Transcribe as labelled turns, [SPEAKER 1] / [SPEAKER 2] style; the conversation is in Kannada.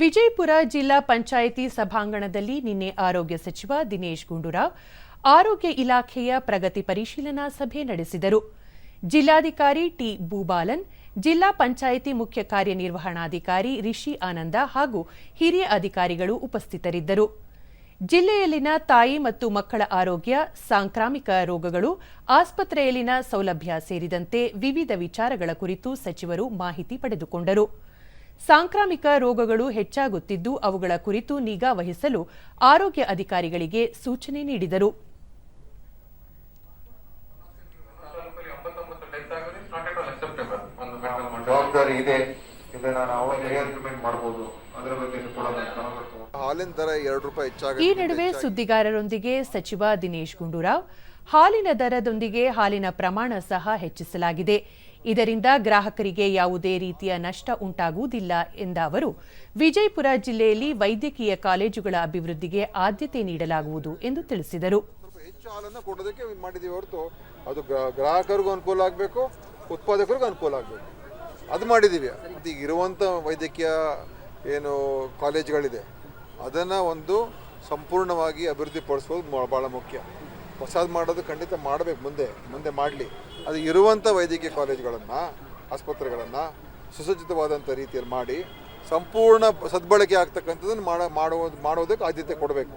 [SPEAKER 1] ವಿಜಯಪುರ ಜಿಲ್ಲಾ ಪಂಚಾಯಿತಿ ಸಭಾಂಗಣದಲ್ಲಿ ನಿನ್ನೆ ಆರೋಗ್ಯ ಸಚಿವ ದಿನೇಶ್ ಗುಂಡೂರಾವ್ ಆರೋಗ್ಯ ಇಲಾಖೆಯ ಪ್ರಗತಿ ಪರಿಶೀಲನಾ ಸಭೆ ನಡೆಸಿದರು. ಜಿಲ್ಲಾಧಿಕಾರಿ ಟಿ ಭೂಬಾಲನ್, ಜಿಲ್ಲಾ ಪಂಚಾಯಿತಿ ಮುಖ್ಯ ಕಾರ್ಯನಿರ್ವಹಣಾಧಿಕಾರಿ ರಿಷಿ ಆನಂದ ಹಾಗೂ ಹಿರಿಯ ಅಧಿಕಾರಿಗಳು ಉಪಸ್ಥಿತರಿದ್ದರು. ಜಿಲ್ಲೆಯಲ್ಲಿನ ತಾಯಿ ಮತ್ತು ಮಕ್ಕಳ ಆರೋಗ್ಯ, ಸಾಂಕ್ರಾಮಿಕ ರೋಗಗಳು, ಆಸ್ಪತ್ರೆಯಲ್ಲಿನ ಸೌಲಭ್ಯ ಸೇರಿದಂತೆ ವಿವಿಧ ವಿಚಾರಗಳ ಕುರಿತು ಸಚಿವರು ಮಾಹಿತಿ ಪಡೆದುಕೊಂಡರು. ಸಾಂಕ್ರಾಮಿಕ ರೋಗಗಳು ಹೆಚ್ಚಾಗುತ್ತಿದ್ದು ಅವುಗಳ ಕುರಿತು ನಿಗಾ ವಹಿಸಲು ಆರೋಗ್ಯ ಅಧಿಕಾರಿಗಳಿಗೆ ಸೂಚನೆ ನೀಡಿದರು. ಈ ನಡುವೆ ಸುದ್ದಿಗಾರರೊಂದಿಗೆ ಸಚಿವ ದಿನೇಶ್ ಗುಂಡೂರಾವ್. ಹಾಲಿನ ದರದೊಂದಿಗೆ ಹಾಲಿನ ಪ್ರಮಾಣ ಸಹ ಹೆಚ್ಚಿಸಲಾಗಿದೆ. ಇದರಿಂದ ಗ್ರಾಹಕರಿಗೆ ಯಾವುದೇ ರೀತಿಯ ನಷ್ಟ ಉಂಟಾಗುವುದಿಲ್ಲ ಎಂದ ಅವರು, ವಿಜಯಪುರ ಜಿಲ್ಲೆಯಲ್ಲಿ ವೈದ್ಯಕೀಯ ಕಾಲೇಜುಗಳ ಅಭಿವೃದ್ಧಿಗೆ ಆದ್ಯತೆ ನೀಡಲಾಗುವುದು ಎಂದು ತಿಳಿಸಿದರು.
[SPEAKER 2] ಹೆಚ್ಚು ಕೊಡೋದಕ್ಕೆ ಅದು ಗ್ರಾ- ಗ್ರಾಹಕರಿಗೂ ಅನುಕೂಲ ಆಗಬೇಕು, ಉತ್ಪಾದಕರಿಗೂ ಅನುಕೂಲ ಆಗಬೇಕು. ಅದು ಮಾಡಿದ್ದೀವಿ. ಈಗ ಇರುವಂಥ ವೈದ್ಯಕೀಯ ಏನು ಕಾಲೇಜ್ಗಳಿದೆ, ಅದನ್ನು ಒಂದು ಸಂಪೂರ್ಣವಾಗಿ ಅಭಿವೃದ್ಧಿಪಡಿಸೋದು ಭಾಳ ಮುಖ್ಯ. ಹೊಸದು ಮಾಡೋದು ಖಂಡಿತ ಮಾಡಬೇಕು ಮುಂದೆ ಮುಂದೆ ಮಾಡಲಿ. ಅದು ಇರುವಂಥ ವೈದ್ಯಕೀಯ ಕಾಲೇಜುಗಳನ್ನು, ಆಸ್ಪತ್ರೆಗಳನ್ನು ಸುಸಜ್ಜಿತವಾದಂಥ ರೀತಿಯಲ್ಲಿ ಮಾಡಿ, ಸಂಪೂರ್ಣ ಸದ್ಬಳಕೆ ಆಗ್ತಕ್ಕಂಥದ್ದನ್ನು ಮಾಡೋ ಮಾಡುವುದು ಮಾಡೋದಕ್ಕೆ ಆದ್ಯತೆ ಕೊಡಬೇಕು.